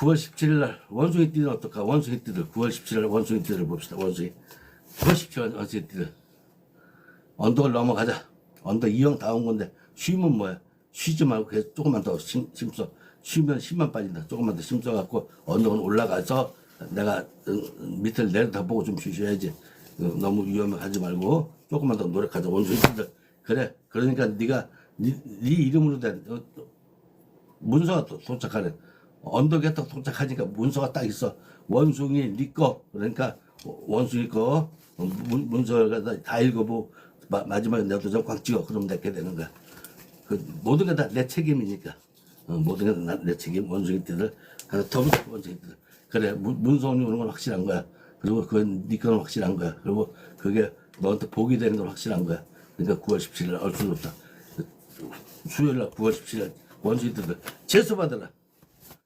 9월 17일 날 원숭이 띠는 어떨까? 원숭이 띠들 9월 17일 날 원숭이 띠를 봅시다. 원숭이 9월 17일 원숭이 띠들 언덕을 넘어가자. 언덕 이형 다 온 건데 쉬면 뭐야? 쉬지 말고 계속 조금만 더 심, 심써. 쉬면 힘만 빠진다. 조금만 더 심써갖고 언덕은 올라가서 내가 음, 밑을 내려다보고 좀 쉬셔야지. 어, 너무 위험해 하지 말고 조금만 더 노력하자. 원숭이 띠들 그래. 그러니까 네가 네, 네 이름으로 된 어, 문서가 또 도착하네. 언덕에 딱 도착하니까 문서가 딱 있어. 원숭이 니꺼 그러니까 원숭이 거 어, 문, 문서가 다- 다 읽어보고 마, 마지막에 내 도장 꽉 찍어. 그러면 내게 되는 거야. 그 모든 게 다 내 책임이니까. 어, 모든 게 다 내 책임. 원숭이 띠들 하나 더 붙여, 원숭이 띠들. 그래 문, 문서원이 오는 건 확실한 거야. 그리고 그건 네 거는 확실한 거야. 그리고 그게 너한테 복이 되는 건 확실한 거야. 그러니까 9월 17일 얼수 없다. 수요일 날 9월 17일 원숭이 띠들 재수 받으라.